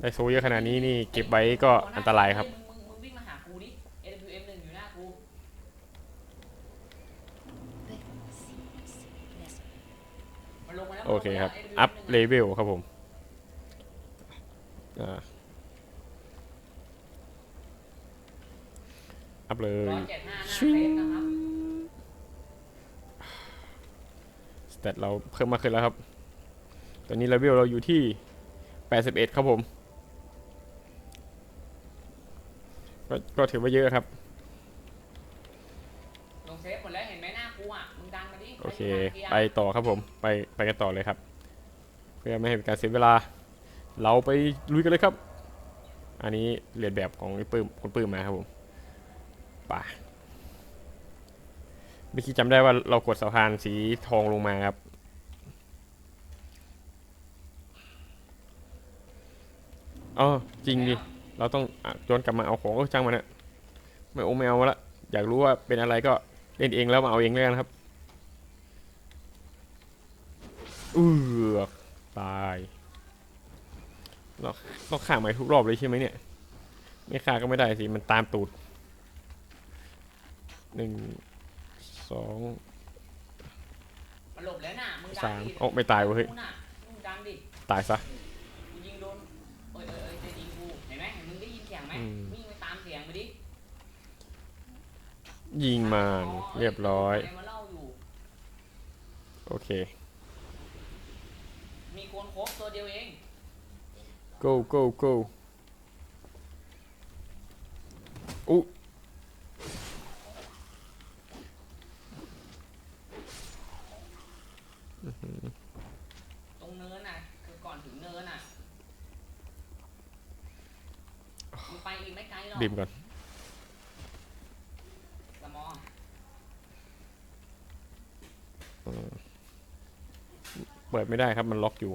ได้โซเยอะขนาดนี้นี่เก็บไว้ก็อันตรายครับมึงมึงมึงวิ่งมาหากูดิ AWM หนึ่งอยู่หน้ากู มันลงมาแล้วโอเคครับมันลงมาแล้วอัพ AWM หเลนึ่งเวลครับผมอ่าอัพเลยร้อยเจ็ดห้าหน้าชิเซงฟนะครับ สเตตเราเพิ่มมากขึ้นแล้วครับ ตอนนี้เลเวลเราอยู่ที่ 81 ครับผม ก็ก็ถือว่าเยอะครับ ลงเซฟหมดแล้วเห็นไหมหน้ากูอะ มึงดันมาดิโอเคใรยู่ไปต่อครับผม ไปไปกันต่อเลยครับ เพื่อไม่ให้เป็นการเสียเวลา เราไปลุยกันเลยครับ อันนี้เรียนแบบของไอ้ปื้มคนปื้มมาครับผมไป่ะเมื่อกี้จำได้ว่าเรากดสะพานสีทองลงมาครับอ๋อจริงดิ เราต้องอะย้อนกลับมาเอาของก็ช่างมันนะไม่โอไม่เอาละอยากรู้ว่าเป็นอะไรก็เล่นเองแล้วมาเอาเองแล้วกันครับเออตายเราเราฆ่าใหม่ทุกรอบเลยใช่ไหมเนี่ย ไม่ฆ่าก็ไม่ได้สิ มันตามตูดหนึ่งสองมันหลบแล้วน่ะมึงดันสามดิโอ้ไม่ตายเว้ยกูน่ะมึงดันดิตายซะ กูยิงโดนเอ้ยเอ้ย เห็นมึงได้ยินเสียงไหมอืม วิ่งไปตามเสียงไปดิยิงมันเรียบร้อย ใคมาเล่าอยู่ โอเค มีคนครบตัวเดียวเอง go go go อู้ ตรงเนินน่ะ คือก่อนถึงเนินน่ะ มึงไปอีกไม่ไกลหรอกดิมก่อน สมองเปิดไม่ได้ครับมันล็อกอยู่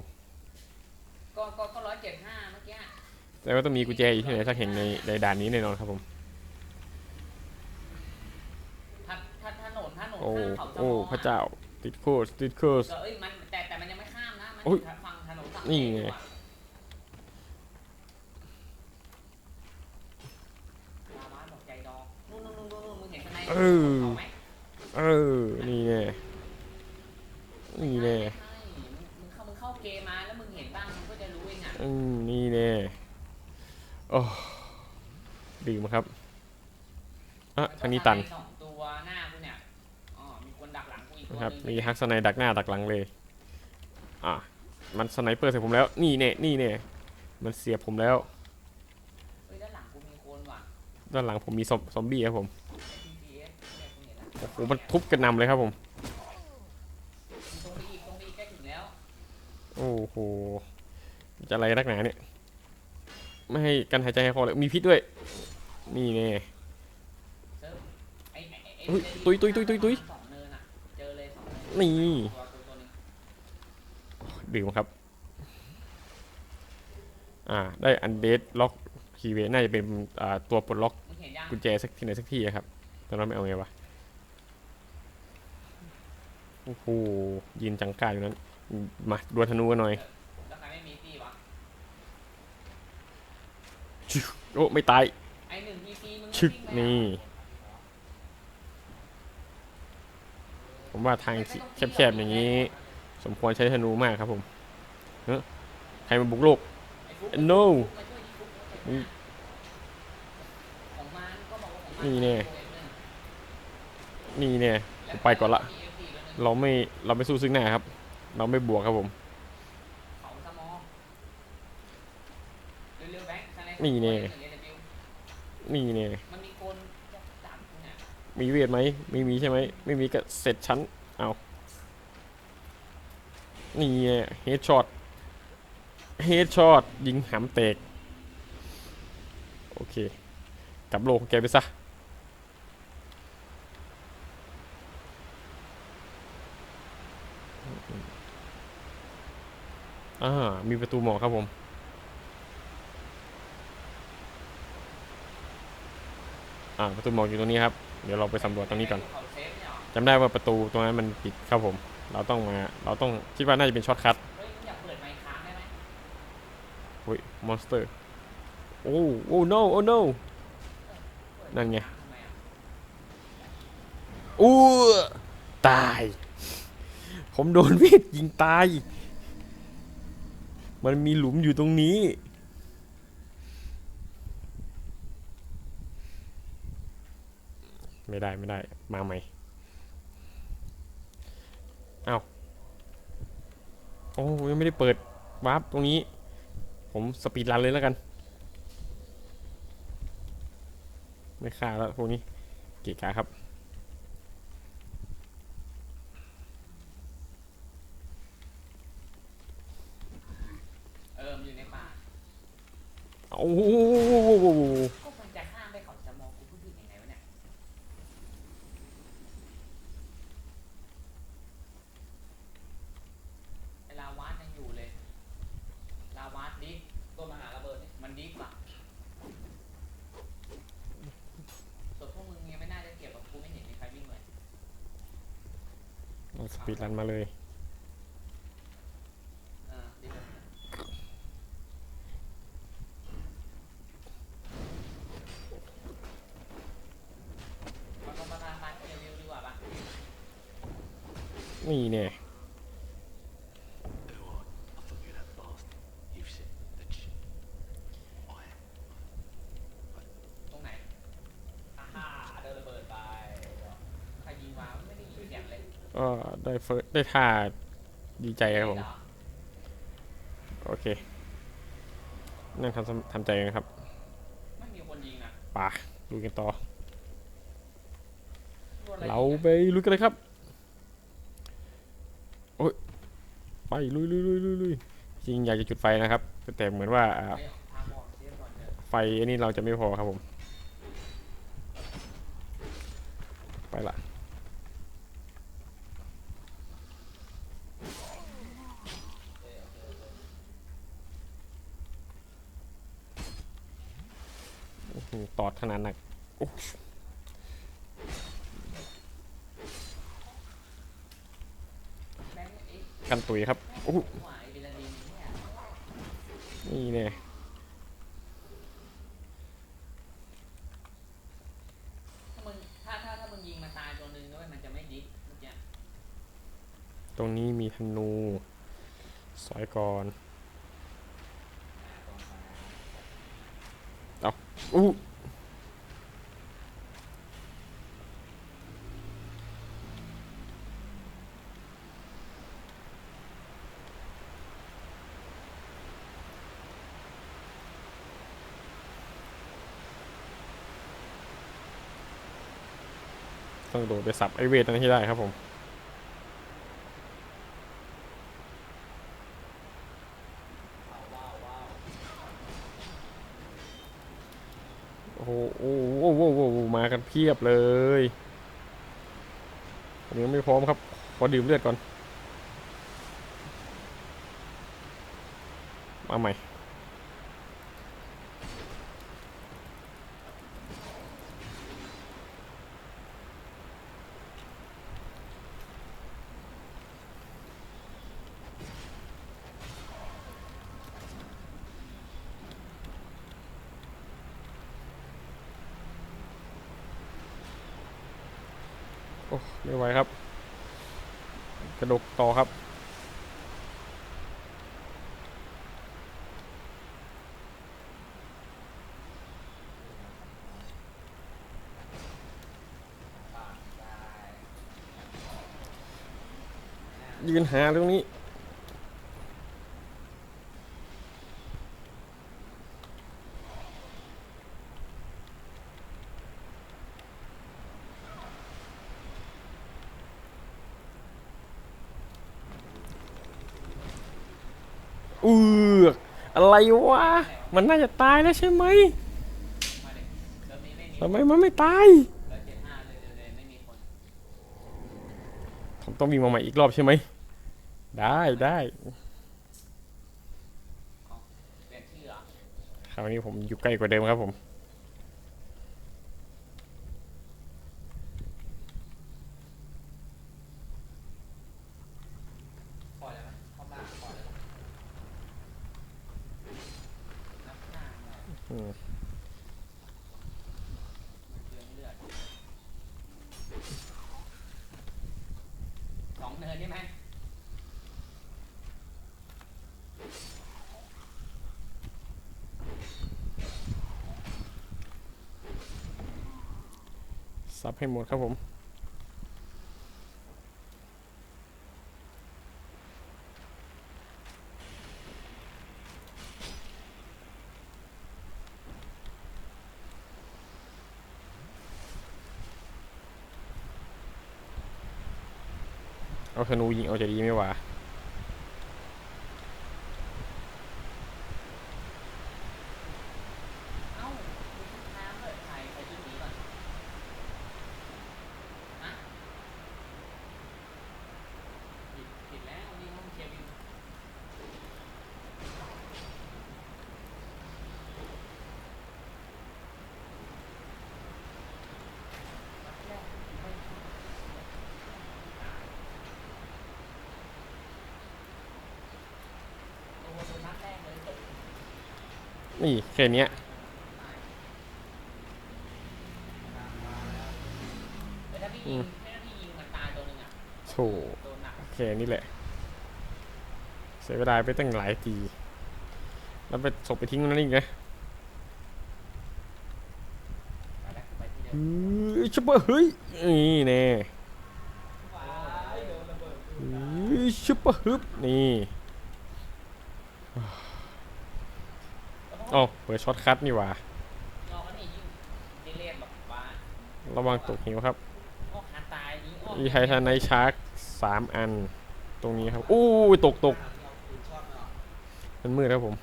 ก็ก็ก็ร้อยเจ็ดห้าเมื่อกี้แต่ว่าต้องมีกุญแจอยู่ที่ไหนสักแห่งในในด่านนี้แน่นอนครับผม ถ้าถ้าถนนถนนโอ้ ข้ามเขาสมโอ้ องพระเจ้า ติดโคสติดโคสเอ้ยมันแต่แต่มันยังไม่ข้ามนะ มันโอ้ยอยู่ฝั่งถนนฝั่งนี่ไงเขตอยู่อะลาวาบอกใจดองนู่นนู่นนู่นนู่นมึงเห็นข้างใน เออ เขาไหม เออ นี่แน่ นี่แน่ ใช่มึงมึงเข้ามึงเข้าเกมมาแล้วมึงเห็นบ้างมึงก็จะรู้เองอะ อืมนี่แน่โอ้ดื่มครับ อะทางนี้ตันมัก็สองตัวหน้ากูเนี่ยอ๋อมีคนดักหลังกูอีกตัวนะครับหนึงมีฮักสไนดักหน้าดักหลังเลย อะมันสไนเปอร์ใส่ผมแล้ว นี่แน่นี่แน่มันเสียบผมแล้ว เฮ้ยด้านหลังกูมีคนว่ะ ด้านหลังผมมีซอมซอมบี้ครับผม GPS เนี่ยกูเห็นแล้วโอ้โห มันทุบกันนำเลยครับผมมีตรงนี้อีกตรงนี้อีกใกล้ถึงแล้วโอ้โห จะอะไรนักหนาเนี่ย ไม่ให้กันหายใจให้คอเลย มีพิษด้วย นี่แน่เซิร์ฟไอ้ไอ้ไอ้ไอ้อุ๊ยไอ้ตุยตุยตุยตุยตุยสองเนินอะเจอเลยสองเนินนี่ตัวตัวตัวหนึงดื่มครับ อ่า ได้อันเดดล็อกคีย์เวน่าจะเป็นอ่าตัวปลดล็อกมึงเห็นยังกุญแจสักที่ไหนสักที่อะครับตอนนั้นไม่เอาไงวะ โอ้โหยืนจังกล้าอยู่นั้น มาดวลธนูกันหน่อยแล้วใครไม่มีตีวะโอ้ ไม่ตายไอหนึ่งพีซีมึงชึกวิ่งไปอะนี่ ผมว่าทางแคบๆอย่างนี้ สมควรใช้ธนูมากครับผมเฮ้ยใครมาบุกโลกไอ้ฟุ๊ก no มาช่วยดิฟุ๊กอืมของมันก็บอกว่าของมันี่แน่ตัวเองเนี่ยนี่เนี่ยผมไปก่อนละมี FC แล้วหนึ่งเราไม่เราไม่สู้ซึ่งหน้าครับ เราไม่บวกครับผมเขาสมองเร็วๆแบงค์สไลด์นี่แน่ของตัวเองหง AW นี่เนี่ย มันมีคนจะจับกูเนี่ย มีเวทไหมไม่มีใช่ไหมไม่มีก็เสร็จชั้นเอานี่เนี่ยเฮดช็อตเฮดช็อตยิงหำแตกโอเคกลับโลกของแกไปซะอ่ามีประตูหมอครับผมอ่าประตูหมอกอยู่ตรงนี้ครับ เดี๋ยวเราไปสำรวจตรงนี้ก่อนจำได้ว่าประตูตรงนั้นมันปิดครับผม เราต้องมา เราต้องคิดว่าน่าจะเป็นช็อตคัทเฮ้ยมอยากเปิดไมค์ค้างได้ไหมเฮ้ยมอนสเตอร์ โอ้โอ้ no โอ้ no นั่นไงอู้ตาย ผมโดนมีดยิงตาย มันมีหลุมอยู่ตรงนี้ ไม่ได้ไม่ได้มาใหม่เอาโอ้ยังไม่ได้เปิดวาร์ปตรงนี้ ผมสปีดรันเลยแล้วกัน ไม่ฆ่าแล้วพวกนี้เกะกาครับ เออมันอยู่ในป่า โอ้โห ก็มันจะห้ามไปเขาจะมองกูพูดผิดยังไงวะเนี่ยไอลาวาสยังอยู่เลย ลาวาสดิฟตัวมหาระเบิดนี่มันดิฟอะส่วนพวกมึงยังไม่น่าจะเก็บหรอกกูไม่เห็นมีใครวิ่งเลย เอาส ปีดรันมาเลย เออดิฟแบบนั้นมาก็มาทำมาเร็วๆดีกว่าปะ นี่เนี่ย Eduard, I thought you that bastard. You've said that sh- I ตรงไหนอ่าฮ่าเดินระเบิดไปใครยิงมาไม่ได้ยินเสียงเลย ก็ได้เฟิร์สได้ท่าดีใจครับผมเหอโอเค นั่งทำทำใจกันครับไม่มีคนยิงนะป่าลุยกันต่อโดนอะไรเรายิงอะไปลุยกันเลยครับ โอ้ย ไปลุยลุยลุยลุยลุยจริงอยากจะจุดไฟนะครับ แต่เหมือนว่าอ่าเฮ้ยทางออกเสียก่อนเถอะไฟอันนี้เราจะไม่พอครับผม ไปละ อื้อหือตอด ขนาดหนักโอ้แบงค์ไอ้กันตุยครับโอ้หวายเบลาดินเนี่ยนี่เนี่ยถ้ามึงถ้าถ้าถ้ามึงยิงมาตายตัวหนึ่งด้วยมันจะไม่ดิฟเมื่อกี้ตรงนี้มีธนู สอยก่อน เอาอู้ ต้องโดดไปสับไอเวทนั้นให้ได้ครับผมโอ้โหโอ้โหมากันเพียบเลยผมยังไม่พร้อมครับ ขอดื่มเลือดก่อน มาใหม่ อ้ไม่ไหวครับ กระดกต่อครับ ยืนหาตรงนี้ เอื อะไรวะ มันน่าจะตายแล้วใช่ไหมทำไมมันไม่ตาย ผมต้องวิ่งมาใหม่อีกรอบใช่ไหม ได้ได้คราวนี้ผมอยู่ใกล้กว่าเดิมครับผม ปล่อยเลยไหมเข้าบ้านปล่อยเลยไหม อืม เรื่องเลือดสองเนินใช่ไหมซับให้หมดครับผม เอาธนูยิงเอาจะดีไหมวะ เอ้ามีชุดน้ำเลยใครใครชุดนี้ก่อนฮะผิดผิดแล้วนี่ห้องเควินนัดแรกไม่ใช่โอ้โหโดนนัดแรกเลยตก นี่แค่เนี้ย แต่ถ้าพี่ยิงไม่ถ้าพี่ยิงมันตายตัวห นึ่งอะโถโดนหนักแค่นี้แหละ เสียเวลาไปตั้งหลายทีแล้วไปศพไปทิ้งนั้นอีกไปแล้วไปที่เดิมเฮ้ยชิบะเฮ้ย นี่แน่ว้ายโดนระเบิดเฮ้ยชิบะฮึบนี่ อ๋อเปิดช็อตคัทนี่หว่างอมันนี่ยิงยิงเรียบแบบว่าระวังตกหิวครับ อ้อขาตายนี้อ้ออีไททานไนชาร์กสามอัน ตรงนี้ครับอู้ยตกตกมันมืดครับผม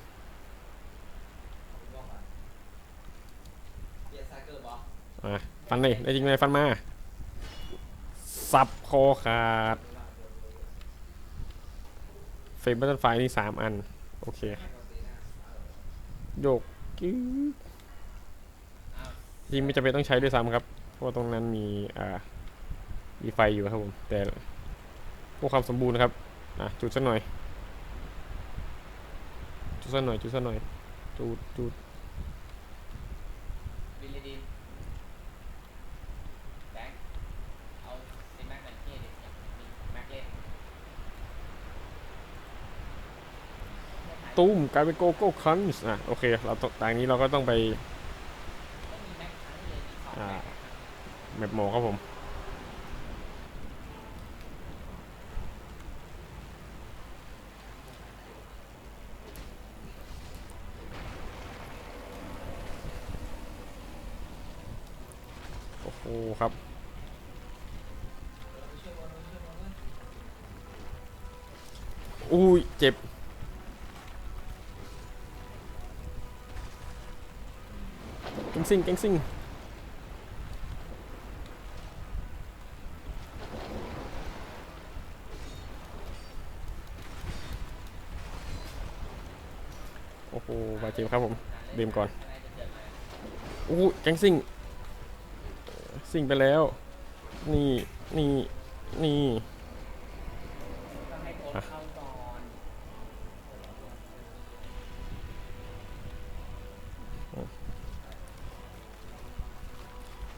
อะฟันเลยได้จริงไหมฟันมาสับคอขาดเฟรมบัตเตอร์ไฟนี่สามอัน โอเค โยกกิ๊กจริงไม่จำเป็นต้องใช้ด้วยซ้ำครับ เพราะว่าตรงนั้นมีอ่ามีไฟอยู่ครับผมแต่เพื่อความสมบูรณ์นะครับอะจุดสักหน่อย จุดสักหน่อยจุดสักหน่อยจุดจุด วิลลิดินแบงค์เอาซีแม็กแมนเท่ดิอยากมีแม็กเล่น ตุ้มกลายเป็นโกโก้คันส์อะโอเคเราต้องทางนี้เราก็ต้องไปแม็กทั้งเลยมีสองอ่าแม็กแบบหมครับผมโอ้โหครับอุ้ยเจ็บ ซิ่งเก่งซิ่งโอ้โหบาดเจ็บครับผมดื่มก่อนโอ้แก๊งซิ่งซิ่งไปแล้ว นี่ นี่ นี่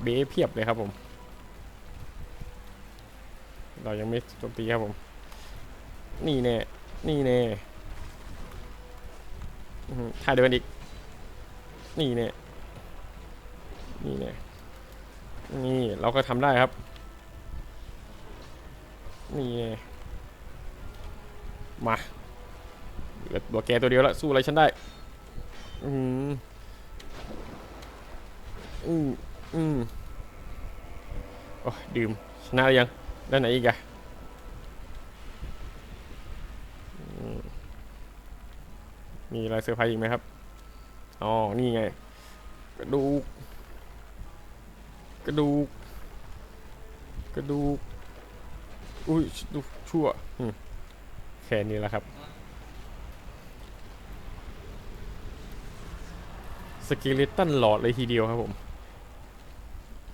เบฟเพียบเลยครับผม เรายังไม่โจมตีครับผม นี่แน่ นี่แน่อื้อหือท่าเดินอีก นี่แน่ นี่แน่ นี่เราก็ทำได้ครับ นี่แน่มาเหลือตัวแกตัวเดียวละสู้อะไรฉันได้ อืมอืม อืมโอ้ดื่มชนะยังด้านไหนอีกอะมีอะไรเซอร์ไพรส์อีกไหมครับ อ๋อ นี่ไง กระดูก กระดูก กระดูก อุ้ยดูชั่วแค่นี้แหละครับ สกเลตันหลอดเลยทีเดียวครับผม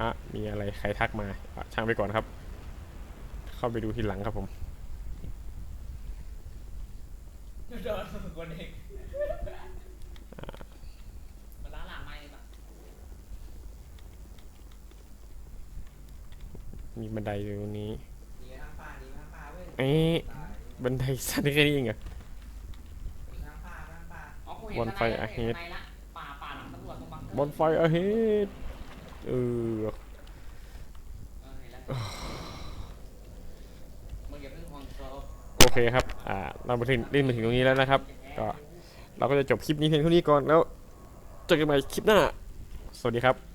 อะมีอะไรใครทักมาอะช่างไปก่อนครับ เข้าไปดูทีหลังครับผมโดนคนเองมันล้าหลังไม่ปะมีบันไดอยู่ตรงนี้ดีทางป่าดีทางป่าเว้ยเอ๊ะบันไดสั้นแค่นี้เองเหรอ ทางป่าทางป่าอ๋อกูบเห็นนไฟทนายแล้วอาเฮดห็นทนายละ บอนไฟอะเฮดเออโทรลโอเคครับ อ่า เรามาถึงเล่นมาถึงตรงนี้แล้วนะครับ ก็เราก็จะจบคลิปนี้เพียงเท่านี้ก่อนแล้วเจอกันใหม่คลิปหน้า สวัสดีครับ